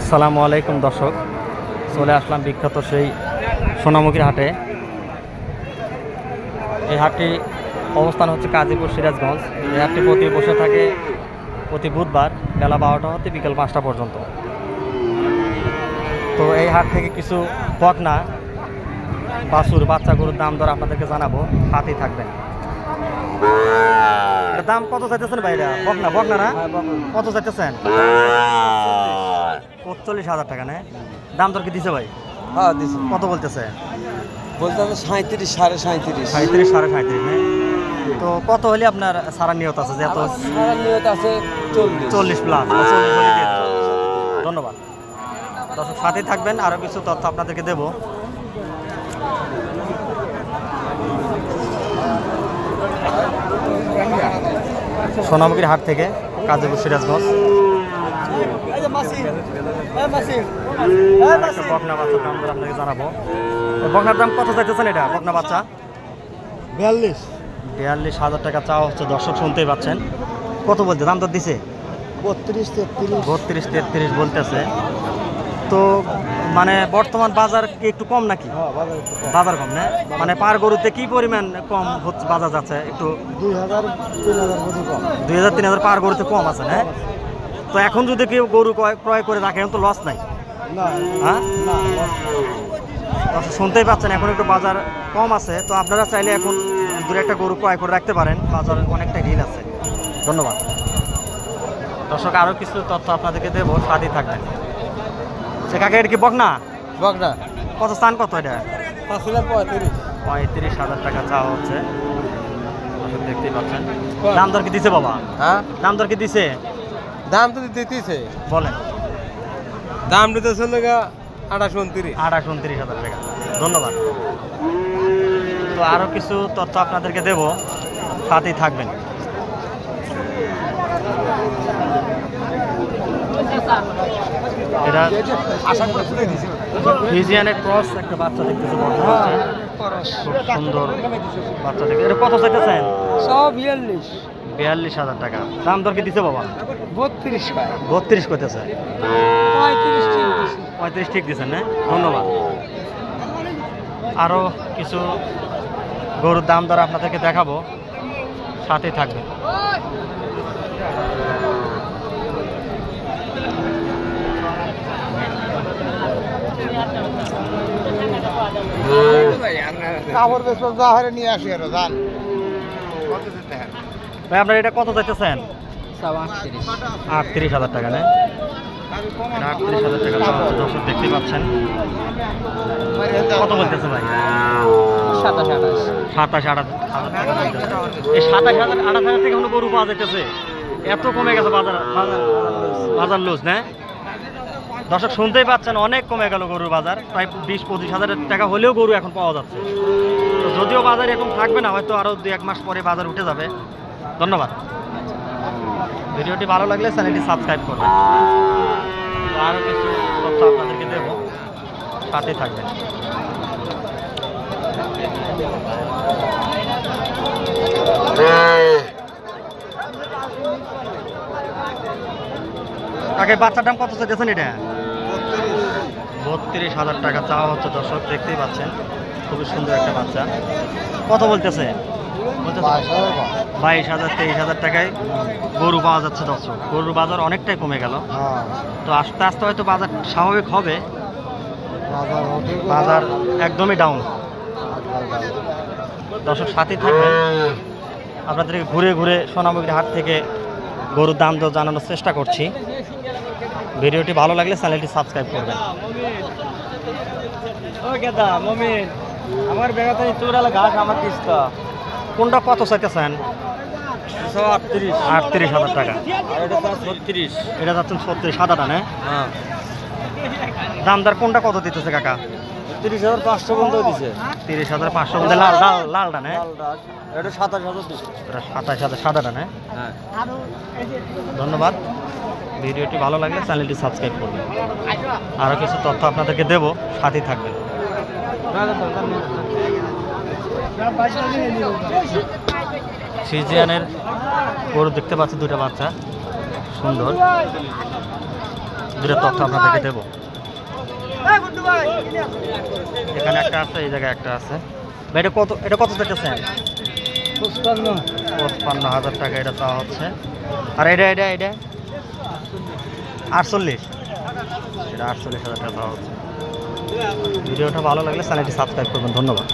আসসালামু আলাইকুম, দর্শক। চলে আসলাম বিখ্যাত সেই সোনামুখীর হাটে। এই হাটটি অবস্থান হচ্ছে কাজীপুর সিরাজগঞ্জ। এই হাটটি প্রতি বসে থাকে প্রতি বুধবার বেলা বারোটা হতে বিকেল পাঁচটা পর্যন্ত। তো এই হাট থেকে কিছু বকনা, বাছুর, বাচ্চা গরুর দাম দর আপনাদেরকে জানাব। হাতেই থাকবেন। দাম কত চাইতেছেন ভাইরা? বকনা না? কত চাইতেছেন? পঁচল্লিশ হাজার টাকা নেয় দাম দর কি দিছে ভাই? হ্যাঁ দিছি। কত বলতেছে? বলতে হবে সাঁত্রিশ সাড়ে সাঁত্রিশ সাঁত্রিশ সাড়ে সাঁত্রিশ তো কত হলে আপনার সারা নিয়ত আছে যে এত সারা নিয়ত আছে চল্লিশ। প্লাস ধন্যবাদ। দর্শক সাথেই থাকবেন আরও কিছু তথ্য আপনাদেরকে দেব। সোনামুখীর হাট থেকে কাজীপুর সিরাজগঞ্জ। একটা বকনা বাচ্চার দাম দর আপনাকে জানাব। তো বকনার দাম কত চাইতেছেন এটা বকনা বাচ্চা? বিয়াল্লিশ। বিয়াল্লিশ হাজার টাকা চাওয়া হচ্ছে দর্শক শুনতেই পাচ্ছেন। কত বলতে দাম দিছে? বত্রিশ তেত্রিশ। বত্রিশ তেত্রিশ বলতেছে। তো মানে বর্তমান বাজার কি একটু কম নাকি? হ্যাঁ বাজার কম। বাজার না? মানে পার গরুতে কি পরিমাণ কম হচ্ছে বাজার যাচ্ছে? একটু দুই হাজার তিন হাজার কম। দুই হাজার তিন হাজার পার গরুতে কম আছে না? তো এখন যদি কেউ গরু ক্রয়- করে রাখে এখন তো লস নাই। হ্যাঁ? শুনতেই পাচ্ছেন এখন একটু বাজার কম আছে তো আপনারা চাইলে এখন দূরে একটা গরু ক্রয় করে রাখতে পারেন। বাজার অনেকটা ঢিল আছে। ধন্যবাদ। দর্শক আরও কিছু তথ্য আপনাদেরকে দেবো সাথেই থাকবেন। সে কাকে এটা কি বকনা? বকনা। কত স্থান কত এটা? পাঁচ হাজার পঁয়ত্রিশ। পঁয়ত্রিশ হাজার টাকা চাওয়া হচ্ছে। দেখতেই পাচ্ছেন। দাম দর কি দিছে বাবা? হ্যাঁ? দাম দর কি দিছে? দাম তো দিতেছে। বলেন। দাম দিতেছে আঠাশ উনত্রিশ। আঠাশ উনত্রিশ হাজার টাকা। ধন্যবাদ। তো আরও কিছু তথ্য আপনাদেরকে দেব সাথেই থাকবেন। এটা ফিজিয়ানের ক্রস একটা বাচ্চা দেখতেছে খুব সুন্দর বাচ্চা দেখতে। এটা কত চাইতেছেন সব বিয়াল্লিশ। বিয়াল্লিশ হাজার টাকা। দাম দর কি দিছে বাবা? বত্রিশ বত্রিশ করতেছে পঁয়ত্রিশ ঠিক পঁয়ত্রিশ ঠিক দিচ্ছেন না ধন্যবাদ। আরও কিছু গরুর দাম দর আপনাদেরকে দেখাবো। সাথেই থাকবে কাপড় নিয়ে আসি আর জান ভাই আপনার এটা কত চাইতেছেন? আটত্রিশ। হাজার টাকা আটত্রিশ হাজার টাকা দর্শক দেখতেই পাচ্ছেন। কত বলতেছে ভাই? সাতাশ আঠাশ। সাতাশ আঠাশ হাজার এই সাতাশ হাজার আঠাশ হাজার থেকে কোনো গরু পাওয়া যাইতেছে? এত কমে গেছে বাজার বাজার লুজ না? দর্শক শুনতেই পাচ্ছেন অনেক কমে গেল গরুর বাজার। প্রায় বিশ পঁচিশ হাজার টাকা হলেও গরু এখন পাওয়া যাচ্ছে। যদিও বাজার এখন থাকবে না হয়তো আরও দু এক মাস পরে বাজার উঠে যাবে। ধন্যবাদ। ভিডিওটি ভালো লাগলে চ্যানেলটি সাবস্ক্রাইব করবেন। আরও কিছু তথ্য আপনাদেরকে দেবো। সাথেই থাকবেন। কাকে বাচ্চার দাম কত চাইতেছেন এটা? বত্রিশ হাজার টাকা চাওয়া হচ্ছে দর্শক, দেখতেই পাচ্ছেন। খুবই সুন্দর একটা বাচ্চা। কত বলতেছে? বলতেছে বাইশ হাজার তেইশ হাজার টাকায় গরু পাওয়া যাচ্ছে দর্শক। গরুর বাজার অনেকটাই কমে গেল। তো আস্তে আস্তে হয়তো বাজার স্বাভাবিক হবে। বাজার একদমই ডাউন দর্শক সাথে থাকবেন। আপনাদেরকে ঘুরে ঘুরে সোনামুগির হাট থেকে গরুর দাম দর জানানোর চেষ্টা করছি। ভিডিওটি ভালো লাগলে চ্যানেলটি সাবস্ক্রাইব করবেন। ও গেদা মমিন আমার বেগাতে চৌরালা ঘাস আমার কিস্তা কোনটা কত চাইতেছেন? আটত্রিশ। হাজার টাকা। এটা যাচ্ছেন ছত্রিশ। সাদাটা না? হ্যাঁ। দামদার কোনটা কত দিতেছে কাকা? তিরিশ হাজার পাঁচশো দিছে। তিরিশ হাজার পাঁচশো লাল লাল লালটা না? এটা সাতাশ হাজার দিছে। এটা সাতাশ হাজার সাদাটা না? হ্যাঁ। ধন্যবাদ। ভিডিওটি ভালো লাগলে চ্যানেলটি সাবস্ক্রাইব করবেন। আরও কিছু তথ্য আপনাদেরকে দেবো সাথেই থাকবেন। সিজিয়ানের গরু দেখতে পাচ্ছি দুটা বাচ্চা। সুন্দর। দূরের তথ্য আপনাদেরকে দেবো। এখানে একটা আছে এই জায়গায় একটা আছে। এটা কত এটা কত চাইতেছেন? পুষ্পান্ন পঁচপান্ন হাজার টাকা এটা চাওয়া হচ্ছে। আর এটা এটা এটা? আটচল্লিশ। এটা আটচল্লিশ হাজার টাকা চাওয়া হচ্ছে। ভিডিওটা ভালো লাগলে চ্যানেলটি সাবস্ক্রাইব করবেন। ধন্যবাদ।